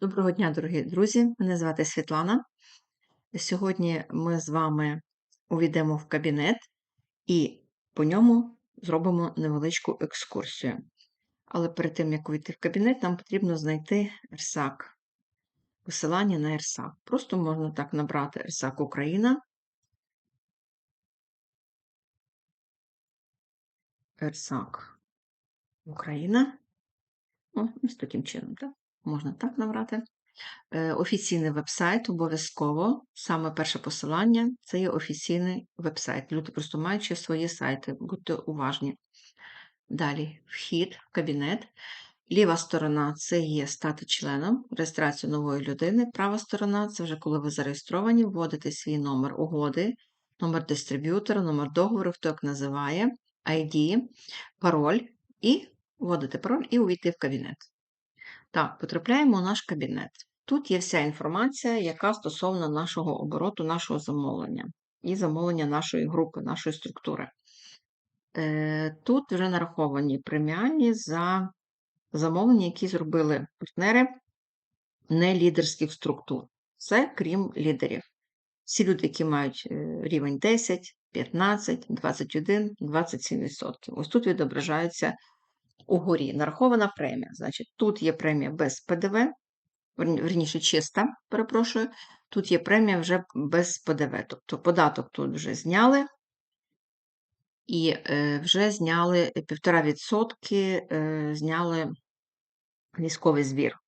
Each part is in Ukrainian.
Доброго дня, дорогі друзі! Мене звати Світлана. Сьогодні ми з вами увійдемо в кабінет і по ньому зробимо невеличку екскурсію. Але перед тим, як увійти в кабінет, нам потрібно знайти РСАК, посилання на РСАК. Просто можна так набрати РСАК Україна. РСАК Україна. О, ось таким чином, так? Можна так набрати. Е, Офіційний веб-сайт обов'язково. Саме перше посилання це є офіційний веб-сайт. Люди просто мають ще свої сайти, будьте уважні. Далі вхід в кабінет. Ліва сторона це є стати членом, реєстрацію нової людини. Права сторона це вже коли ви зареєстровані, вводите свій номер угоди, номер дистриб'ютора, номер договору, хто як називає, ID, пароль, і вводите пароль і увійти в кабінет. Так, потрапляємо у наш кабінет. Тут є вся інформація, яка стосовно нашого обороту, нашого замовлення і замовлення нашої групи, нашої структури. Е, тут вже нараховані преміальні за замовлення, які зробили партнери не лідерських структур. Це крім лідерів. Всі люди, які мають е, рівень 10, 15, 21, 27%. Ось тут відображаються угорі нарахована премія. Значить, тут є премія без ПДВ, верніше чиста, перепрошую, тут є премія вже без ПДВ. Тобто податок тут вже зняли. І е, вже зняли 1,5% е, зняли військовий збір.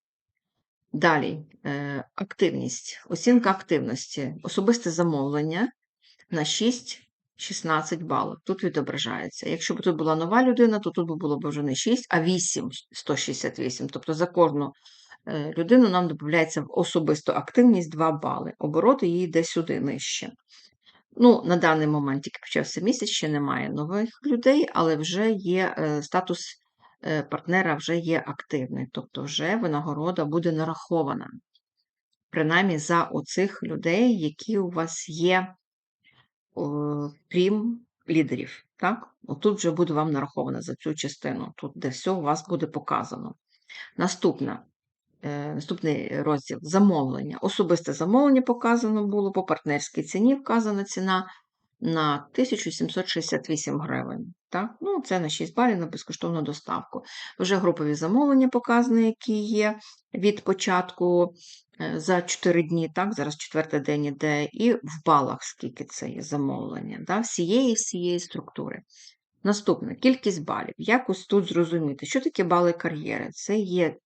Далі е, активність, оцінка активності, особисте замовлення на 6 16 балів. Тут відображається. Якщо б тут була нова людина, то тут було б вже не 6, а 8 168. Тобто за кожну е, людину нам додається в особисту активність 2 бали. Обороти її йде сюди нижче. Ну, На даний момент тільки почався місяць, ще немає нових людей, але вже є е, статус е, партнера вже є активний, тобто вже винагорода буде нарахована. Принаймні за оцих людей, які у вас є крім лідерів. Так? Отут вже буде вам нараховано за цю частину, тут де все у вас буде показано. Наступна, е, Наступний розділ замовлення. Особисте замовлення показано було, по партнерській ціні вказана ціна на 1768 гривень. Так? Ну, Це на 6 балів на безкоштовну доставку. Вже групові замовлення показані, які є від початку Е, за 4 дні, так, зараз четвертий день іде, і в балах, скільки це є замовлення, да, всієї всієї структури. Наступне кількість балів. Як ось тут зрозуміти, що таке бали кар'єри? Це є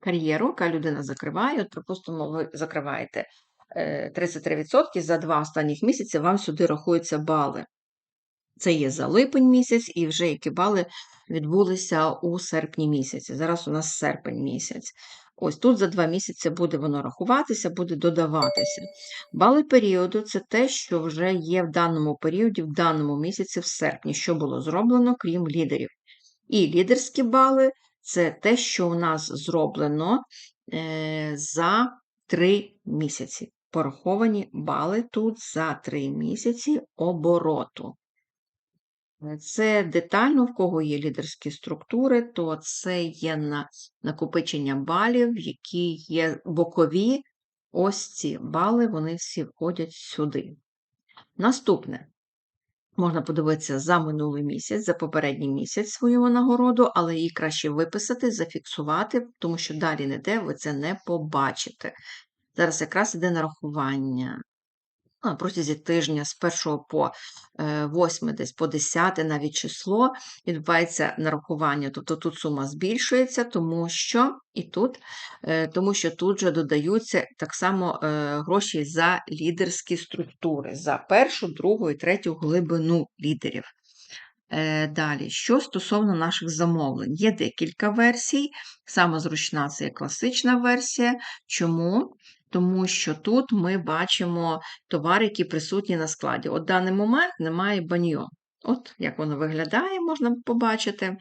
кар'єру, яка людина закриває. От, припустимо, ви закриваєте 33% е, за два останніх місяці, вам сюди рахуються бали. Це є за липень місяць, і вже які бали відбулися у серпні місяці. Зараз у нас серпень місяць. Ось тут за два місяці буде воно рахуватися, буде додаватися. Бали періоду це те, що вже є в даному періоді, в даному місяці, в серпні, що було зроблено, крім лідерів. І лідерські бали це те, що у нас зроблено е, за три місяці. Пораховані бали тут за три місяці обороту. Це детально, в кого є лідерські структури, то це є на накопичення балів, які є бокові. Ось ці бали, вони всі входять сюди. Наступне. Можна подивитися за минулий місяць, за попередній місяць свою нагороду, але її краще виписати, зафіксувати, тому що далі не де, ви це не побачите. Зараз якраз іде нарахування на протязі тижня з 1 по 8, е, десь по 10 навіть число відбувається нарахування. Тобто тут сума збільшується, тому що і тут, е, тому що тут же додаються так само е, гроші за лідерські структури, за першу, другу і третю глибину лідерів. Далі, що стосовно наших замовлень, є декілька версій. Саме зручна це є класична версія. Чому? Тому що тут ми бачимо товари, які присутні на складі. От в даний момент немає баньйо. От як воно виглядає, можна побачити.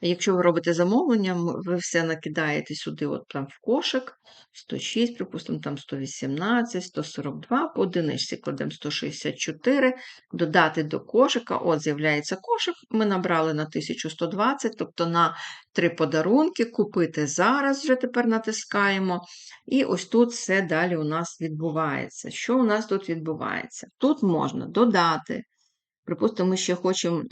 Якщо ви робите замовлення, ви все накидаєте сюди, от там в кошик, 106, припустимо, там 118, 142, по одиничці кладемо 164, додати до кошика, от з'являється кошик, ми набрали на 1120, тобто на три подарунки, купити зараз, вже тепер натискаємо. І ось тут все далі у нас відбувається. Що у нас тут відбувається? Тут можна додати. Припустимо, ми ще хочемо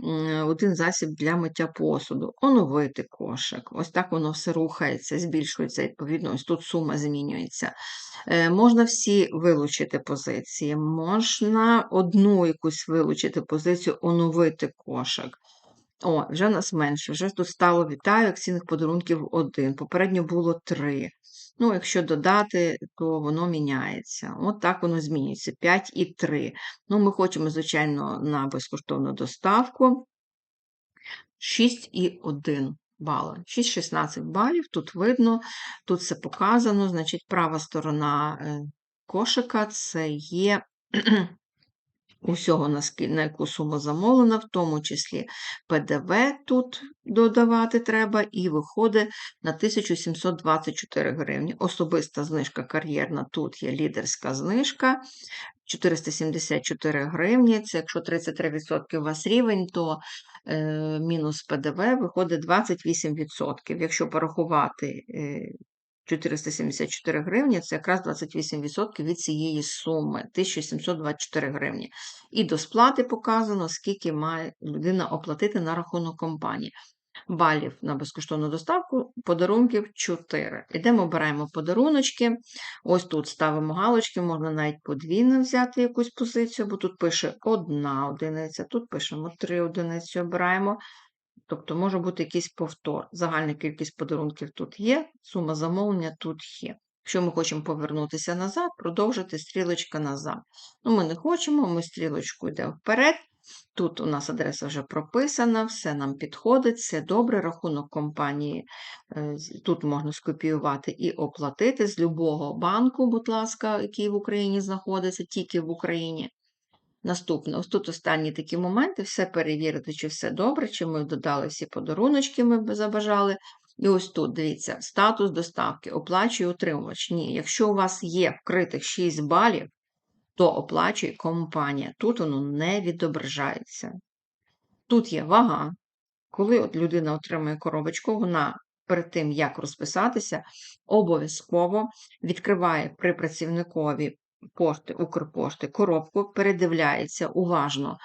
один засіб для миття посуду, оновити кошик. Ось так воно все рухається, збільшується, відповідно, ось тут сума змінюється. Е, Можна всі вилучити позиції, можна одну якусь вилучити позицію, оновити кошик. О, вже нас менше, вже тут стало вітаю, акційних подарунків один. Попередньо було три. Ну, якщо додати, то воно міняється. От так воно змінюється. 5 і 3. Ну, ми хочемо, звичайно, на безкоштовну доставку 6 і 1 бала. 6-16 балів. Тут видно, тут все показано. Значить, права сторона е, кошика це є усього, на яку суму замовлена, в тому числі ПДВ тут додавати треба, і виходить на 1724 гривні. Особиста знижка кар'єрна, тут є лідерська знижка. 474 гривні. Це якщо 33% у вас рівень, то е, мінус ПДВ виходить 28%. Якщо порахувати е, 474 гривні, це якраз 28% від цієї суми 1724 гривні. І до сплати показано, скільки має людина оплатити на рахунок компанії. Балів на безкоштовну доставку, подарунків 4. Ідемо, обираємо подаруночки. Ось тут ставимо галочки, можна навіть подвійно взяти якусь позицію, бо тут пише одна одиниця, тут пишемо три одиниці, обираємо. Тобто може бути якийсь повтор. Загальна кількість подарунків тут є, сума замовлення тут є. Якщо ми хочемо повернутися назад, продовжити стрілочка назад. Ну, Ми не хочемо, ми стрілочку йдемо вперед. Тут у нас адреса вже прописана, все нам підходить, все добре. Рахунок компанії е, тут можна скопіювати і оплатити з любого банку, будь ласка, який в Україні знаходиться, тільки в Україні. Наступне, ось тут останні такі моменти, все перевірити, чи все добре, чи ми додали всі подаруночки, ми б забажали. І ось тут, дивіться, статус доставки, оплачує отримувач. Ні, якщо у вас є вкритих 6 балів, то оплачує компанія. Тут воно не відображається. Тут є вага. Коли от людина отримує коробочку, вона перед тим, як розписатися, обов'язково відкриває при працівникові пошти, Укрпошти коробку, передивляється уважно,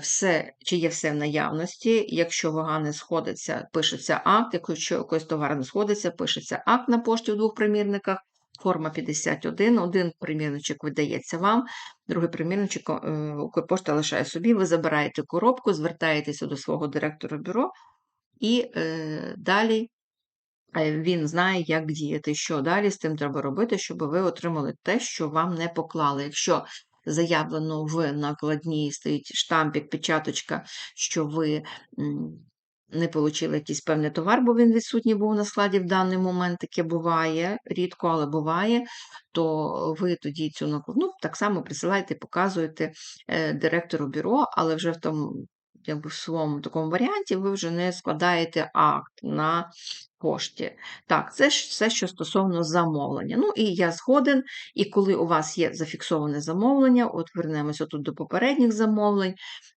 все, чи є все в наявності. Якщо вага не сходиться, пишеться акт, якщо якийсь товар не сходиться, пишеться акт на пошті в двох примірниках. Форма 51, один примірничок видається вам, другий примірничок е, Укрпошта лишає собі. Ви забираєте коробку, звертаєтеся до свого директора бюро, і е, далі він знає, як діяти, що далі з тим треба робити, щоб ви отримали те, що вам не поклали. Якщо заявлено в накладній стоїть штампік, печаточка, що ви не отримали якийсь певний товар, бо він відсутній був на складі в даний момент, таке буває, рідко, але буває, то ви тоді цю накладну так само присилаєте, показуєте е, директору бюро, але вже в тому, якби в своєму такому варіанті ви вже не складаєте акт на пошті. Так, це ж все, що стосовно замовлення. Ну, і я згоден, і коли у вас є зафіксоване замовлення, от вернемося тут до попередніх замовлень,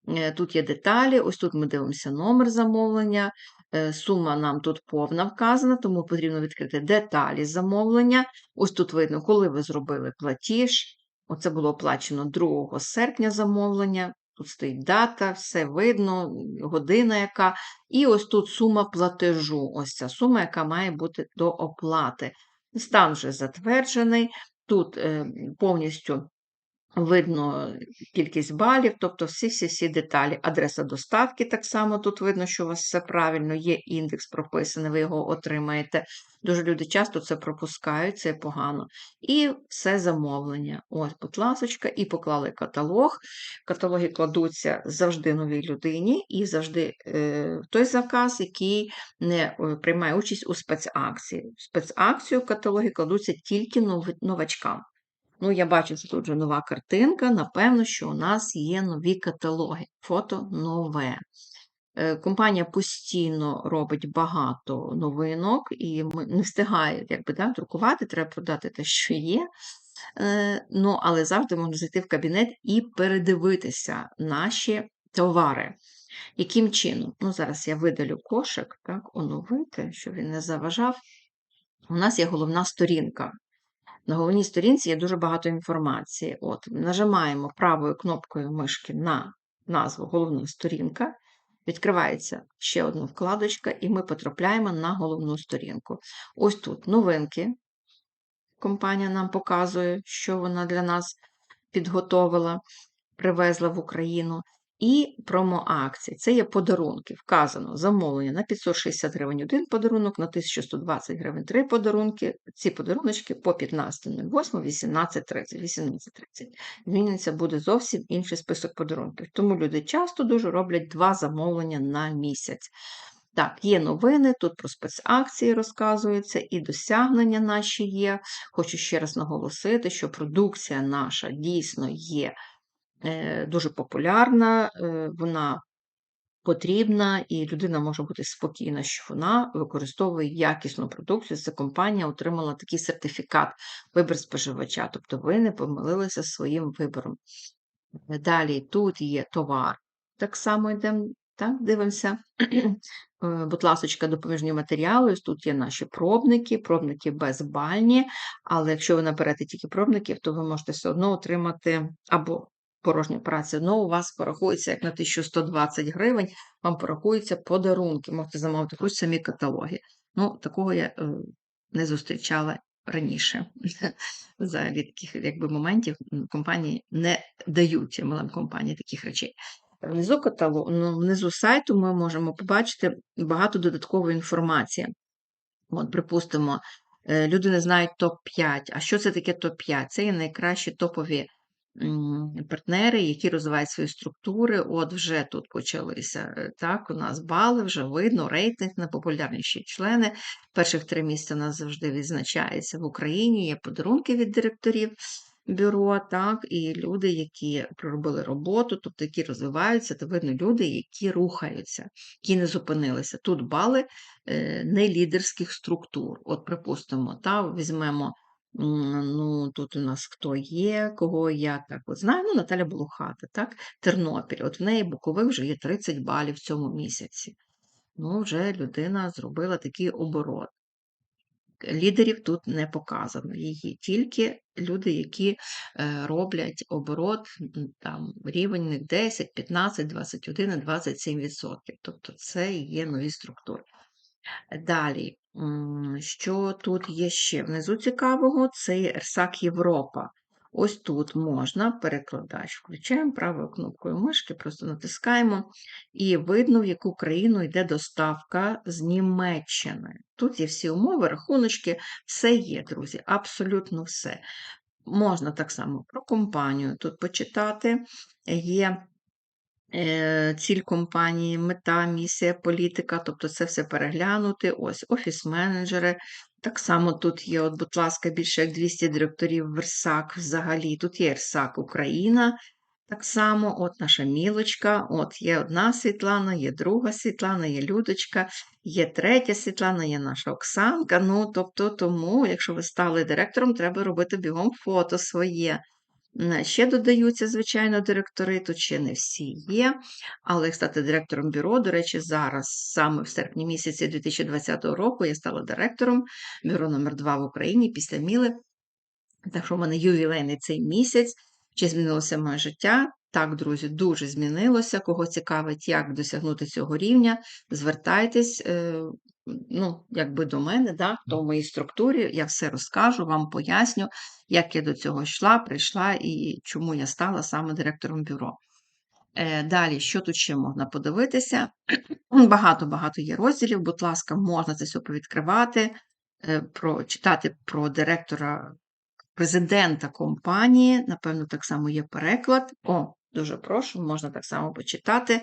е, тут є деталі, ось тут ми дивимося номер замовлення, е, сума нам тут повна вказана, тому потрібно відкрити деталі замовлення. Ось тут видно, коли ви зробили платіж. Оце було оплачено 2 серпня замовлення. Тут стоїть дата, все видно, година яка. І ось тут сума платежу. Ось ця сума, яка має бути до оплати. Стан вже затверджений. Тут е, повністю видно кількість балів, тобто всі-всі-всі деталі. Адреса доставки так само тут видно, що у вас все правильно, є індекс прописаний, ви його отримаєте. Дуже люди часто це пропускають, це погано. І все замовлення. Ось, будь ласочка, і поклали каталог. Каталоги кладуться завжди новій людині і завжди е, той заказ, який не е, приймає участь у спецакції. В спецакцію каталоги кладуться тільки нов- новачкам. Ну, я бачу, що тут вже нова картинка. Напевно, що у нас є нові каталоги. Фото нове. Е, компанія постійно робить багато новинок і не встигає якби, да, друкувати, треба продати те, що є. Е, ну, але завжди можна зайти в кабінет і передивитися наші товари. Яким чином? Ну, Зараз я видалю кошик, так, оновити, щоб він не заважав. У нас є головна сторінка. На головній сторінці є дуже багато інформації. От, Нажимаємо правою кнопкою мишки на назву Головна сторінка. Відкривається ще одна вкладочка, і ми потрапляємо на головну сторінку. Ось тут новинки. Компанія нам показує, що вона для нас підготовила, привезла в Україну. І промоакції. Це є подарунки. Вказано замовлення на 560 гривень один подарунок, на 1120 гривень три подарунки. Ці подаруночки по 15.08, 18.30. 18.30. Зміниться буде зовсім інший список подарунків. Тому люди часто дуже роблять два замовлення на місяць. Так, є новини, тут про спецакції розказується, і досягнення наші є. Хочу ще раз наголосити, що продукція наша дійсно є дуже популярна, е, вона потрібна, і людина може бути спокійна, що вона використовує якісну продукцію. Ця компанія отримала такий сертифікат вибір споживача, тобто ви не помилилися своїм вибором. Далі тут є товар. Так само йдемо, так, дивимося. Е, будь ласка, допоміжні матеріали. Тут є наші пробники, пробники безбальні, але якщо ви наберете тільки пробників, то ви можете все одно отримати або порожня праця, ну, у вас порахується як на 1120 гривень, вам порахуються подарунки, можете замовити хоч самі каталоги. Ну, такого я е, не зустрічала раніше. Взагалі таких якби, моментів компанії не дають малим компанії таких речей. Внизу каталогу, ну, внизу сайту ми можемо побачити багато додаткової інформації. От, припустимо, е, люди не знають топ-5. А що це таке топ-5? Це є найкращі топові партнери, які розвивають свої структури. От вже тут почалися. Е, так, У нас бали, вже видно, рейтинг найпопулярніші члени. Перших три місця у нас завжди відзначається в Україні, є подарунки від директорів бюро, так, і люди, які проробили роботу, тобто які розвиваються, то видно люди, які рухаються, які не зупинилися. Тут бали е, не лідерських структур. От, припустимо, та, візьмемо. Ну, тут у нас хто є, кого я так знаю. Ну, Наталя Блухата, так? Тернопіль. От в неї бокових вже є 30 балів в цьому місяці. Ну, вже людина зробила такий оборот. Лідерів тут не показано. Її тільки люди, які е, роблять оборот, там рівень них 10, 15, 21, 27%. Тобто це є нові структури. Далі, що тут є ще внизу цікавого, це є Ерсак Європа. Ось тут можна перекладач. Включаємо правою кнопкою мишки, просто натискаємо, і видно, в яку країну йде доставка з Німеччини. Тут є всі умови, рахуночки, все є, друзі, абсолютно все. Можна так само про компанію тут почитати. Є ціль компанії, мета, місія, політика, тобто це все переглянути. Ось офіс-менеджери. Так само тут є, от, будь ласка, більше як 200 директорів Версак взагалі. Тут є Версак Україна. Так само, от наша мілочка, от є одна Світлана, є друга Світлана, є Людочка, є третя Світлана, є наша Оксанка. Ну, тобто, тому, якщо ви стали директором, треба робити бігом фото своє. Ще додаються, звичайно, директори, тут ще не всі є. Але стати директором бюро, до речі, зараз, саме в серпні місяці 2020 року, я стала директором бюро номер 2 в Україні після Міли. Так що в мене ювілейний цей місяць. Чи змінилося моє життя? Так, друзі, дуже змінилося. Кого цікавить, як досягнути цього рівня, звертайтесь е, ну, якби до мене, да, хто в моїй структурі, я все розкажу, вам поясню, як я до цього йшла, прийшла і чому я стала саме директором бюро. Е, далі, що тут ще можна подивитися? Багато-багато є розділів, будь ласка, можна це все повідкривати, е, прочитати про директора, президента компанії. Напевно, так само є переклад. О, дуже прошу, можна так само почитати.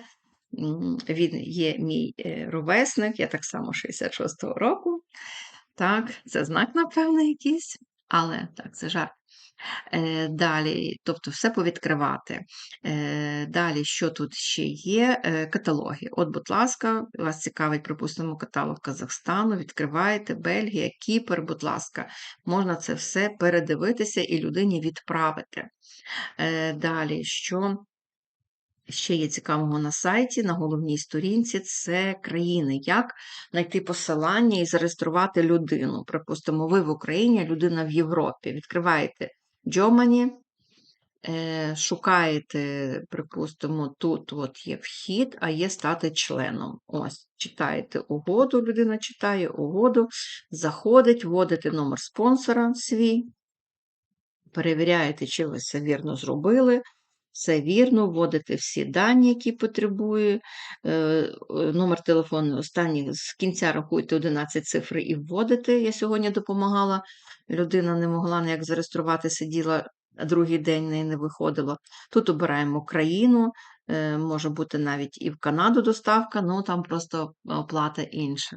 Він є мій е, ровесник, я так само 66-го року. Так, це знак, напевно, якийсь, але так, це жарт. Е, Далі, тобто все повідкривати. Е, Далі, що тут ще є? Каталоги. От, будь ласка, вас цікавить, припустимо, каталог Казахстану, відкриваєте, Бельгія, Кіпр, будь ласка, можна це все передивитися і людині відправити. Далі, що ще є цікавого на сайті, на головній сторінці це країни. Як знайти посилання і зареєструвати людину? Припустимо, ви в Україні, людина в Європі. Відкриваєте Germany, е, шукаєте, припустимо, тут от є вхід, а є стати членом. Ось, читаєте угоду, людина читає угоду, заходить, вводите номер спонсора свій, перевіряєте, чи ви все вірно зробили. Все вірно, вводите всі дані, які потребує. Е, Номер телефону останній з кінця рахуйте 11 цифр і вводите. Я сьогодні допомагала. Людина не могла ніяк зареєструвати, сиділа другий день неї не виходило. Тут обираємо країну, е, може бути навіть і в Канаду доставка, ну там просто оплата інша.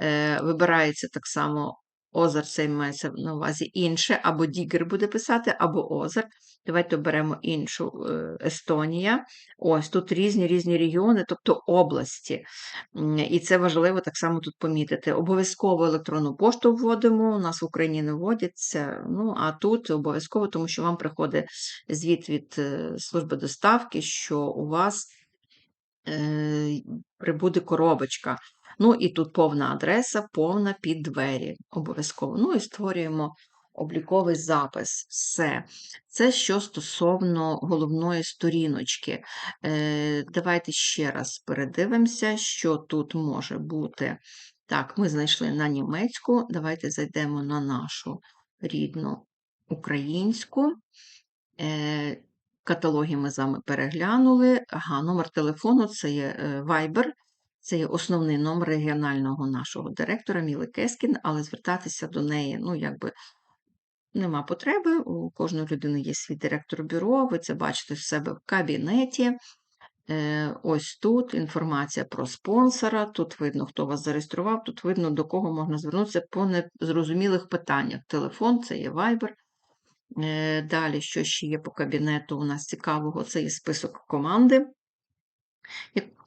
Е, Вибирається так само Озер, це мається на увазі інше, або Дігер буде писати, або Озер. Давайте оберемо іншу е, Естонія. Ось тут різні різні регіони, тобто області. І це важливо так само тут помітити. Обов'язково електронну пошту вводимо, у нас в Україні не вводяться, ну а тут обов'язково, тому що вам приходить звіт від е, служби доставки, що у вас е, прибуде коробочка. Ну і тут повна адреса, повна під двері. Обов'язково. Ну і створюємо обліковий запис. Все. Це що стосовно головної сторіночки. Е, Давайте ще раз передивимося, що тут може бути. Так, ми знайшли на німецьку. Давайте зайдемо на нашу рідну українську. Е, Каталоги ми з вами переглянули. Ага, номер телефону це є е, Viber. Це є основний номер регіонального нашого директора Міли Кескін, але звертатися до неї, ну, якби нема потреби. У кожної людини є свій директор бюро, ви це бачите в себе в кабінеті. Е, ось тут інформація про спонсора, тут видно, хто вас зареєстрував, тут видно, до кого можна звернутися по незрозумілих питаннях. Телефон це є Viber. Е, далі, що ще є по кабінету, у нас цікавого, це є список команди.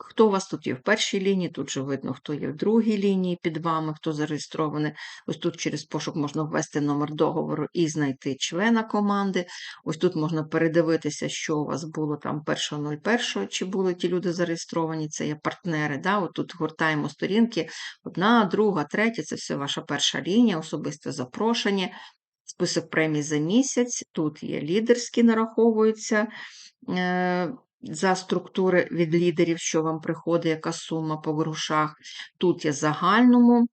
Хто у вас тут є в першій лінії, тут же видно, хто є в другій лінії під вами, хто зареєстрований. Ось тут через пошук можна ввести номер договору і знайти члена команди. Ось тут можна передивитися, що у вас було там 1.01, чи були ті люди зареєстровані, це є партнери. Да? От тут гортаємо сторінки. Одна, друга, третя це все ваша перша лінія, особисте запрошення. Список премій за місяць, тут є лідерські, нараховуються. За структури від лідерів, що вам приходить, яка сума по грошах. Тут є загальному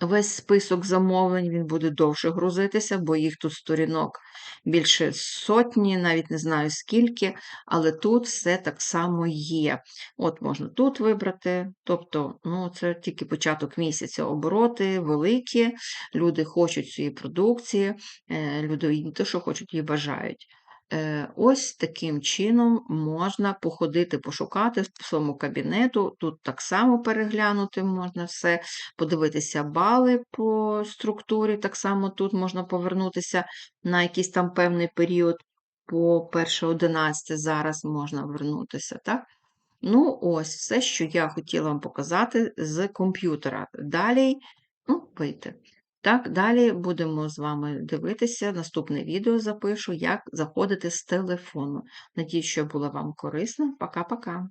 весь список замовлень, він буде довше грузитися, бо їх тут сторінок більше сотні, навіть не знаю скільки, але тут все так само є. От можна тут вибрати, тобто, ну, це тільки початок місяця. Обороти великі, люди хочуть цієї продукції, е, люди не те, що хочуть, її бажають. Е, ось таким чином можна походити, пошукати в своєму кабінету. Тут так само переглянути можна все, подивитися бали по структурі, так само тут можна повернутися на якийсь там певний період по 1.11 зараз можна вернутися. так? Ну, ось все, що я хотіла вам показати з комп'ютера. Далі, ну, вийти. Так, далі будемо з вами дивитися, наступне відео запишу, як заходити з телефону. Надію, що було вам корисно. Пока-пока.